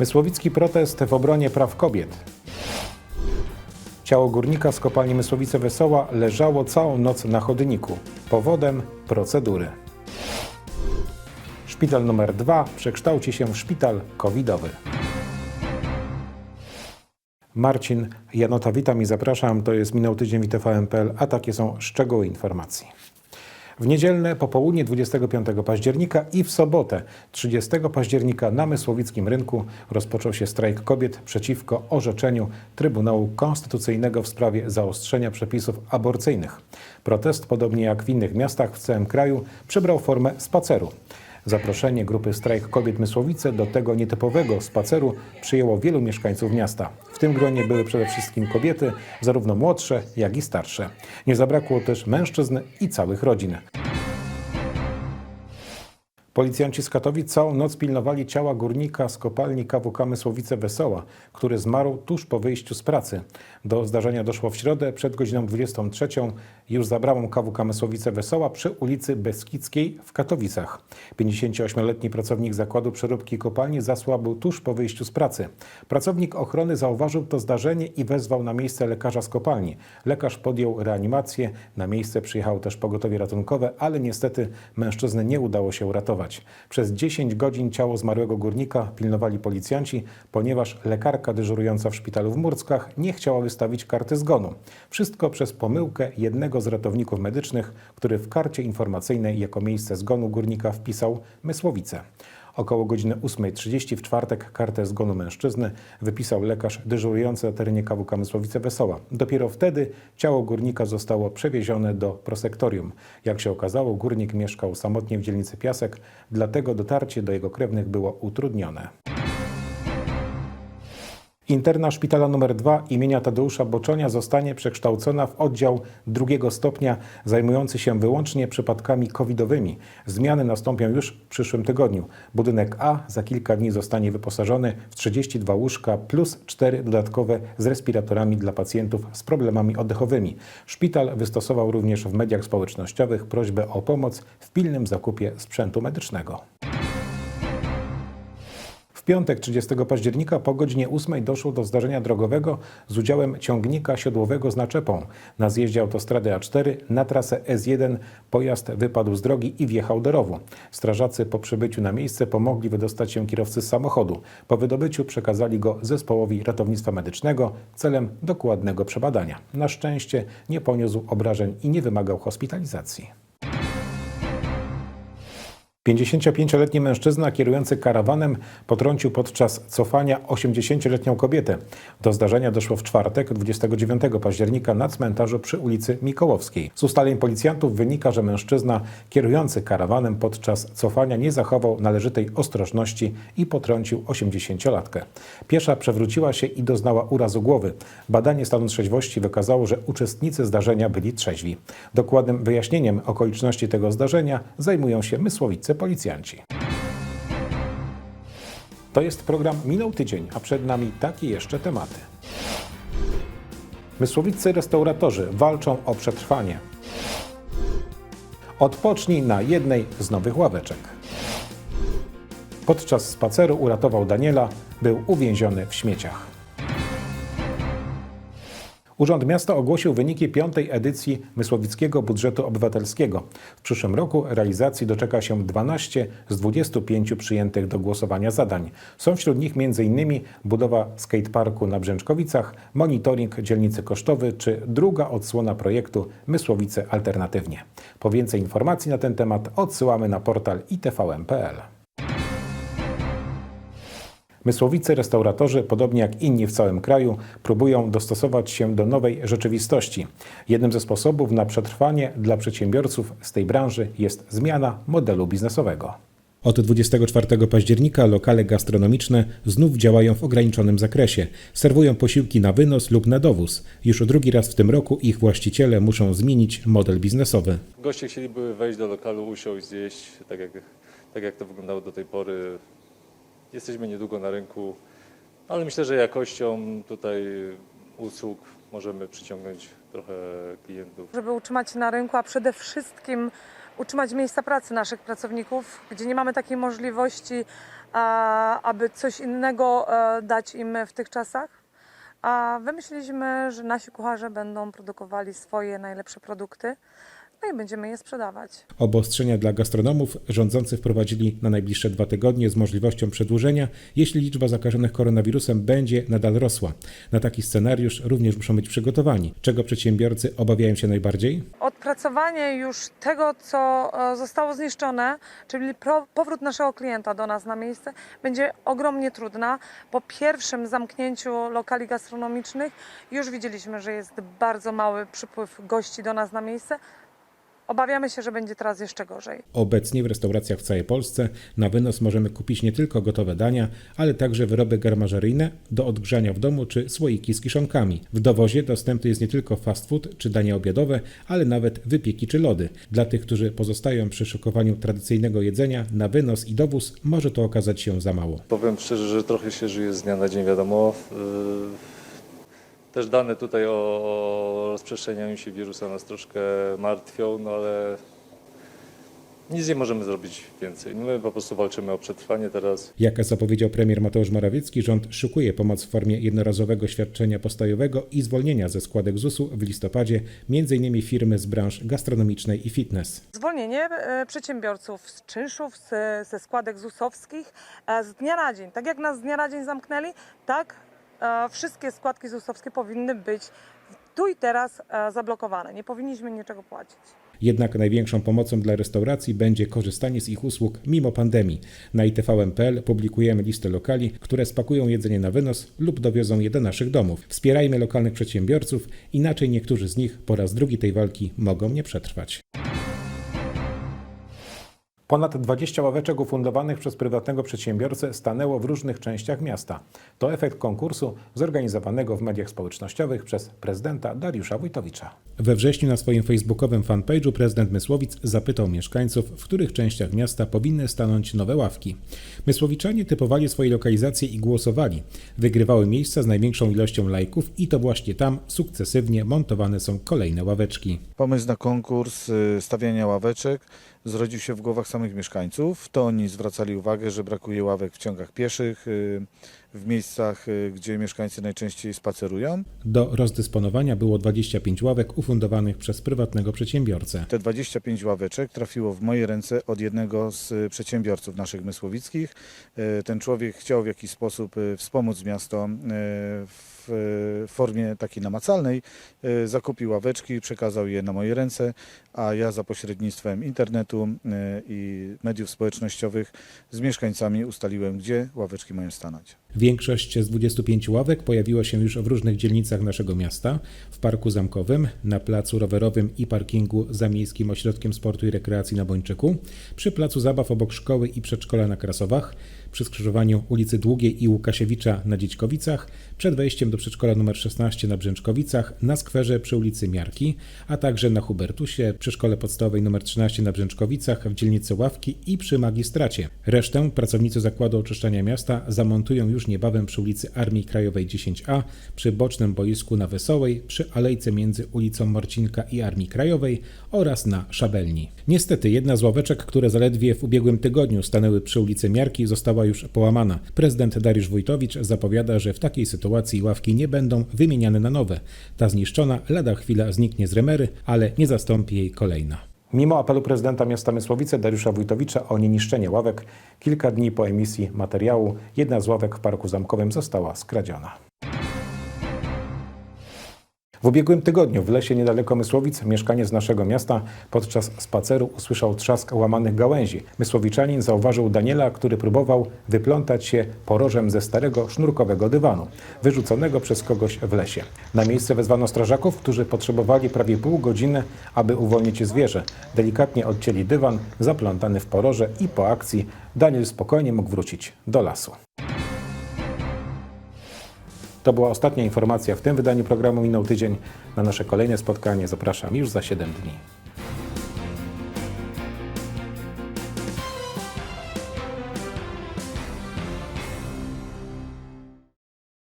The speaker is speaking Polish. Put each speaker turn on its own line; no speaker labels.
Mysłowicki protest w obronie praw kobiet. Ciało górnika z kopalni Mysłowice Wesoła leżało całą noc na chodniku. Powodem procedury. Szpital numer 2 przekształci się w szpital covidowy. Marcin Janota, witam i zapraszam. To jest Minął Tydzień w a takie są szczegóły informacji. W niedzielne popołudnie 25 października i w sobotę 30 października na Mysłowickim Rynku rozpoczął się strajk kobiet przeciwko orzeczeniu Trybunału Konstytucyjnego w sprawie zaostrzenia przepisów aborcyjnych. Protest, podobnie jak w innych miastach w całym kraju, przybrał formę spaceru. Zaproszenie grupy Strajk Kobiet Mysłowice do tego nietypowego spaceru przyjęło wielu mieszkańców miasta. Tym gronie były przede wszystkim kobiety, zarówno młodsze, jak i starsze. Nie zabrakło też mężczyzn i całych rodzin. Policjanci z Katowic całą noc pilnowali ciała górnika z kopalni KWK Mysłowice Wesoła, który zmarł tuż po wyjściu z pracy. Do zdarzenia doszło w środę przed godziną 23 już za bramą KWK Mysłowice Wesoła przy ulicy Beskidzkiej w Katowicach. 58-letni pracownik zakładu przeróbki kopalni zasłabł tuż po wyjściu z pracy. Pracownik ochrony zauważył to zdarzenie i wezwał na miejsce lekarza z kopalni. Lekarz podjął reanimację, na miejsce przyjechało też pogotowie ratunkowe, ale niestety mężczyznę nie udało się uratować. Przez 10 godzin ciało zmarłego górnika pilnowali policjanci, ponieważ lekarka dyżurująca w szpitalu w Murckach nie chciała wystawić karty zgonu. Wszystko przez pomyłkę jednego z ratowników medycznych, który w karcie informacyjnej jako miejsce zgonu górnika wpisał Mysłowice. Około godziny 8.30 w czwartek kartę zgonu mężczyzny wypisał lekarz dyżurujący na terenie KWK Mysłowice Wesoła. Dopiero wtedy ciało górnika zostało przewiezione do prosektorium. Jak się okazało, górnik mieszkał samotnie w dzielnicy Piasek, dlatego dotarcie do jego krewnych było utrudnione. Interna szpitala nr 2 imienia Tadeusza Boczonia zostanie przekształcona w oddział drugiego stopnia zajmujący się wyłącznie przypadkami covidowymi. Zmiany nastąpią już w przyszłym tygodniu. Budynek A za kilka dni zostanie wyposażony w 32 łóżka plus 4 dodatkowe z respiratorami dla pacjentów z problemami oddechowymi. Szpital wystosował również w mediach społecznościowych prośbę o pomoc w pilnym zakupie sprzętu medycznego. Piątek 30 października po godzinie 8 doszło do zdarzenia drogowego z udziałem ciągnika siodłowego z naczepą. Na zjeździe autostrady A4 na trasę S1 pojazd wypadł z drogi i wjechał do rowu. Strażacy po przybyciu na miejsce pomogli wydostać się kierowcy z samochodu. Po wydobyciu przekazali go zespołowi ratownictwa medycznego celem dokładnego przebadania. Na szczęście nie poniósł obrażeń i nie wymagał hospitalizacji. 55-letni mężczyzna kierujący karawanem potrącił podczas cofania 80-letnią kobietę. Do zdarzenia doszło w czwartek, 29 października na cmentarzu przy ulicy Mikołowskiej. Z ustaleń policjantów wynika, że mężczyzna kierujący karawanem podczas cofania nie zachował należytej ostrożności i potrącił 80-latkę. Piesza przewróciła się i doznała urazu głowy. Badanie stanu trzeźwości wykazało, że uczestnicy zdarzenia byli trzeźwi. Dokładnym wyjaśnieniem okoliczności tego zdarzenia zajmują się mysłowice policjanci. To jest program Minął Tydzień, a przed nami takie jeszcze tematy. Mysłowicy restauratorzy walczą o przetrwanie. Odpocznij na jednej z nowych ławeczek. Podczas spaceru uratował Daniela, był uwięziony w śmieciach. Urząd Miasta ogłosił wyniki piątej edycji Mysłowickiego Budżetu Obywatelskiego. W przyszłym roku realizacji doczeka się 12 z 25 przyjętych do głosowania zadań. Są wśród nich m.in. budowa skateparku na Brzęczkowicach, monitoring dzielnicy Kosztowy czy druga odsłona projektu Mysłowice Alternatywnie. Po więcej informacji na ten temat odsyłamy na portal itvm.pl. Mysłowicy restauratorzy, podobnie jak inni w całym kraju, próbują dostosować się do nowej rzeczywistości. Jednym ze sposobów na przetrwanie dla przedsiębiorców z tej branży jest zmiana modelu biznesowego. Od 24 października lokale gastronomiczne znów działają w ograniczonym zakresie. Serwują posiłki na wynos lub na dowóz. Już drugi raz w tym roku ich właściciele muszą zmienić model biznesowy.
Goście chcieliby wejść do lokalu, usiąść, zjeść, tak jak, tak jak to wyglądało do tej pory. Jesteśmy niedługo na rynku, ale myślę, że jakością tutaj usług możemy przyciągnąć trochę klientów.
żeby utrzymać się na rynku, a przede wszystkim utrzymać miejsca pracy naszych pracowników, gdzie nie mamy takiej możliwości, aby coś innego e, dać im w tych czasach. A wymyśliliśmy, że nasi kucharze będą produkowali swoje najlepsze produkty, no i będziemy je sprzedawać.
Obostrzenia dla gastronomów rządzący wprowadzili na najbliższe dwa tygodnie z możliwością przedłużenia, jeśli liczba zakażonych koronawirusem będzie nadal rosła. Na taki scenariusz również muszą być przygotowani. Czego przedsiębiorcy obawiają się najbardziej?
Odpracowanie już tego, co e, zostało zniszczone, czyli powrót naszego klienta do nas na miejsce, będzie ogromnie trudna. Po pierwszym zamknięciu lokali gastronomicznych już widzieliśmy, że jest bardzo mały przypływ gości do nas na miejsce. Obawiamy się, że będzie teraz jeszcze gorzej.
Obecnie w restauracjach w całej Polsce na wynos możemy kupić nie tylko gotowe dania, ale także wyroby garmażeryjne do odgrzania w domu czy słoiki z kiszonkami. W dowozie dostępny jest nie tylko fast food czy dania obiadowe, ale nawet wypieki czy lody. Dla tych, którzy pozostają przy szykowaniu tradycyjnego jedzenia na wynos i dowóz, może to okazać się za mało.
Powiem szczerze, że trochę się żyje z dnia na dzień, wiadomo. Yy, Też dane tutaj o o rozprzestrzenianiu się wirusa nas troszkę martwią, no ale nic nie możemy zrobić więcej. My po prostu walczymy o przetrwanie teraz.
Jak zapowiedział premier Mateusz Morawiecki, rząd szykuje pomoc w formie jednorazowego świadczenia postojowego i zwolnienia ze składek ZUS-u w listopadzie, m.in. firmy z branż gastronomicznej i fitness.
Zwolnienie e, przedsiębiorców z czynszów, ze składek ZUS-owskich e, z dnia na dzień. Tak jak nas z dnia na dzień zamknęli, tak wszystkie składki ZUS-owskie powinny być tu i teraz e, zablokowane. Nie powinniśmy niczego płacić.
Jednak największą pomocą dla restauracji będzie korzystanie z ich usług mimo pandemii. Na itvm.pl publikujemy listę lokali, które spakują jedzenie na wynos lub dowiozą je do naszych domów. Wspierajmy lokalnych przedsiębiorców, inaczej niektórzy z nich po raz drugi tej walki mogą nie przetrwać. Ponad 20 ławeczek ufundowanych przez prywatnego przedsiębiorcę stanęło w różnych częściach miasta. To efekt konkursu zorganizowanego w mediach społecznościowych przez prezydenta Dariusza Wójtowicza. We wrześniu na swoim facebookowym fanpage'u prezydent Mysłowic zapytał mieszkańców, w których częściach miasta powinny stanąć nowe ławki. Mysłowiczanie typowali swoje lokalizacje i głosowali. Wygrywały miejsca z największą ilością lajków i to właśnie tam sukcesywnie montowane są kolejne ławeczki.
Pomysł na konkurs y, stawiania ławeczek zrodził się w głowach samych mieszkańców. To oni zwracali uwagę, że brakuje ławek w ciągach pieszych, y, w miejscach, y, gdzie mieszkańcy najczęściej spacerują.
Do rozdysponowania było 25 ławek ufundowanych przez prywatnego przedsiębiorcę.
Te 25 ławeczek trafiło w moje ręce od jednego z y, przedsiębiorców naszych mysłowickich. Ten człowiek chciał w jakiś sposób wspomóc miasto y, w formie takiej namacalnej. Y, Zakupił ławeczki, przekazał je na moje ręce, a ja za pośrednictwem internetu y, i mediów społecznościowych z mieszkańcami ustaliłem, gdzie ławeczki mają stanąć.
Większość z 25 ławek pojawiła się już w różnych dzielnicach naszego miasta, w Parku Zamkowym, na placu rowerowym i parkingu za Miejskim Ośrodkiem Sportu i Rekreacji na Bończyku, przy placu zabaw obok szkoły i przedszkola na Krasowach, przy skrzyżowaniu ulicy Długiej i Łukasiewicza na Dziećkowicach, przed wejściem do przedszkola nr 16 na Brzęczkowicach, na skwerze przy ulicy Miarki, a także na Hubertusie, przy szkole podstawowej nr 13 na Brzęczkowicach, w dzielnicy Ławki i przy magistracie. Resztę pracownicy Zakładu Oczyszczania Miasta zamontują już niebawem przy ulicy Armii Krajowej 10A, przy bocznym boisku na Wesołej, przy alejce między ulicą Marcinka i Armii Krajowej oraz na Szabelni. Niestety jedna z ławeczek, które zaledwie w ubiegłym tygodniu stanęły przy ulicy Miarki została już połamana. Prezydent Dariusz Wójtowicz zapowiada, że w takiej sytuacji ławki nie będą wymieniane na nowe. Ta zniszczona lada chwila zniknie z remery, ale nie zastąpi jej kolejna. Mimo apelu prezydenta miasta Mysłowice Dariusza Wójtowicza o nieniszczenie ławek, kilka dni po emisji materiału jedna z ławek w Parku Zamkowym została skradziona. W ubiegłym tygodniu w lesie niedaleko Mysłowic mieszkaniec naszego miasta podczas spaceru usłyszał trzask łamanych gałęzi. Mysłowiczanin zauważył Daniela, który próbował wyplątać się porożem ze starego sznurkowego dywanu, wyrzuconego przez kogoś w lesie. Na miejsce wezwano strażaków, którzy potrzebowali prawie pół godziny, aby uwolnić zwierzę. Delikatnie odcięli dywan zaplątany w poroże i po akcji Daniel spokojnie mógł wrócić do lasu. To była ostatnia informacja w tym wydaniu programu Minął Tydzień. Na nasze kolejne spotkanie zapraszam już za 7 dni.